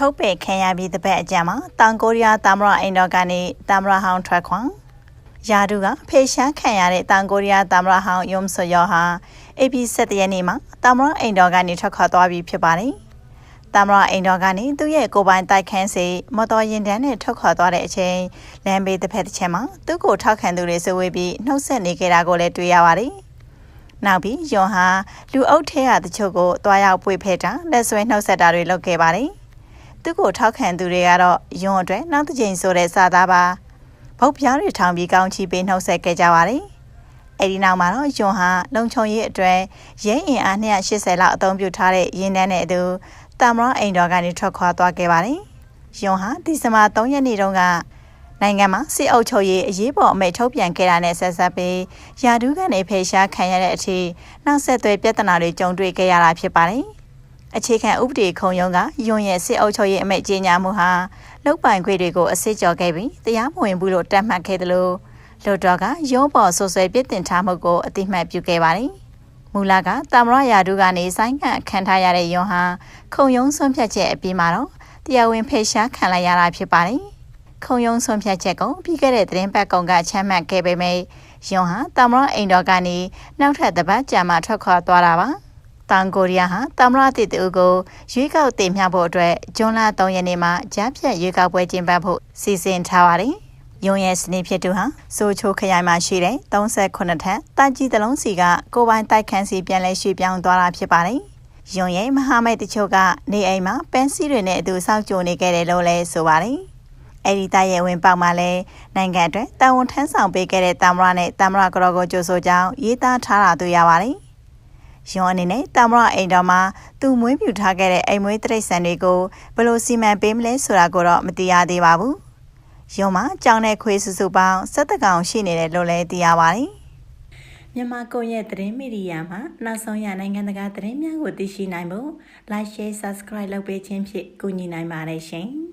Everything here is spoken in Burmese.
ထုတ်ပယ်ခံရပြီးတဲ့ဘက်အကြံမှာတောင်ကိုရီးယားသမ္မတအိမ်တော်ကနေသမ္မတဟောင်းထွက်ခွန်ယာဒူကဖေရှားခံရတဲ့တောင်ကိုရီးယားသမ္မတဟောင်းယုံဆွယောဟာ AP 7ရက်နေ့မှာသမ္မတအိမ်တော်ကနေထွက်ခွာသွားပြီဖြစ်ပါတယ်။သမ္မတအိမ်တော်ကနေသူ့ရဲ့ကိုယ်ပိုင်တိုက်ခန်းစီမော်တော်ယာဉ်တန်းနဲ့ထွက်ခွာသွားတဲ့အချိန်လမ်းဘေးတစ်ဖက်တစ်ချက်မှာသူ့ကိုထောက်ခံသူတွေစုဝေးပြီးနှုတ်ဆက်နေကြတာကိုလည်းတွေ့ရပါတယ်။နောက်ပြီးယွန်ဟာလူအုပ်ထဲကတချို့ကိုတွားရောက်ပွေဖက်တာလက်ဆွဲနှုတ်ဆက်တာတွေလုပ်ခဲ့ပါတယ်။ သူ့ကိုထောက်ခံသူတွေကတော့ယွန်အတွက်နောက်တစ်ချိန်ဆိုတဲ့စာသားပါဘုတ်ပြားတွေထောင်ပြီးကောင်းချီပေးနှုတ်ဆက်ခဲ့ကြပါတယ်။အဲဒီနောက်မှာတော့ယွန်ဟာလုံခြုံရေးအတွက်ရဲအင်အား280လောက်အသုံးပြုထားတဲ့ရင်းနှန်းနဲ့အတူတမ်မရအိမ်တော်ကနေထွက်ခွာသွားခဲ့ပါတယ်။ယွန်ဟာဒီဇင်ဘာ3ရက်နေ့တုန်းကနိုင်ငံမှာစစ်အုပ်ချုပ်ရေးအရေးပေါ်အမိန့်ထုတ်ပြန်ခဲ့တာနဲ့ဆက်ဆက်ပြီးယာဒူးကနေဖေရှားခံရတဲ့အထိနောက်ဆက်တွဲပြဿနာတွေကြုံတွေ့ခဲ့ရတာဖြစ်ပါတယ်။ အခြေခံဥပဒေခုံရုံးကယွန်ရဲ့စစ်အုပ်ချုပ်ရေးအမိန့်ကြေညာမှုဟာလုတ်ပိုင်ခွေတွေကိုအစစ်ကြော်ခဲ့ပြီးတရားမဝင်ဘူးလို့တတ်မှတ်ခဲ့တယ်လို့လွတ်တော်ကရုံးပေါ်ဆွဆွဲပြစ်တင်ထားမှုကိုအတိမတ်ပြုခဲ့ပါတယ်။မူလကတာမရယာဒုကနေဆိုင်းငံ့ခံထားရတဲ့ယွန်ဟာခုံရုံးဆွန့်ဖြတ်ချက်အပြီးမှာတော့တရားဝင်ဖေရှားခံလိုက်ရတာဖြစ်ပါတယ်။ခုံရုံးဆွန့်ဖြတ်ချက်ကိုပြီးခဲ့တဲ့သတင်းပတ်ကောင်ကချမ်းမှတ်ခဲ့ပေမဲ့ယွန်ဟာတာမရအိမ်တော်ကနေနောက်ထပ်တစ်ပတ်ကြာမှထွက်ခွာသွားတာပါ။ တောင်ကိုရီးယားဟာတမရတိတူကိုရွေးကောက်တင်မြှောက်ဖို့အတွက်ဂျွန်လ3ရက်နေ့မှာကြားဖြတ်ရွေးကောက်ပွဲကျင်းပဖို့စီစဉ်ထားပါတယ်။ယုံရဲ့စနေဖြစ်သူဟာစိုးချိုခရိုင်မှာရှိတဲ့38ထပ်တာကြီးတလုံးစီကကိုပိုင်တိုက်ခန်းစီပြန်လဲရွှေ့ပြောင်းသွားတာဖြစ်ပါတယ်။ယုံရဲ့မဟာမိတ်တချို့ကနေအိမ်မှာပန်းစည်းတွေနဲ့အတူစောင့်ကြိုနေခဲ့တယ်လို့လည်းဆိုပါတယ်။အဲ့ဒီတရဲ့ဝင်ပေါက်မှာလဲနိုင်ငံအတွက်တာဝန်ထမ်းဆောင်ပေးခဲ့တဲ့တမရနဲ့တမရကရောကိုကြိုဆိုကြောင်းရေးသားထားတာတွေ့ရပါတယ်။ ယွန်အနေနဲ့တာမရအိမ်တော်မှာသူမွေးမြူထားခဲ့တဲ့အိမ်မွေးတိရစ္ဆာန်တွေကိုဘယ်လိုစီမံပေးမလဲဆိုတာကိုတော့မသိရသေးပါဘူး။ယွန်မှာကြောင်တဲ့ခွေးစုစုပေါင်း17ကောင်ရှိနေတယ်လို့လည်းသိရပါတယ်။မြန်မာကွန်ရက်သတင်းမီဒီယာမှာနောက်ဆုံးရနိုင်ငံတကာသတင်းများကိုသိရှိနိုင်ဖို့ like share subscribe လုပ်ပေးခြင်းဖြင့်ကူညီနိုင်ပါတယ်ရှင်။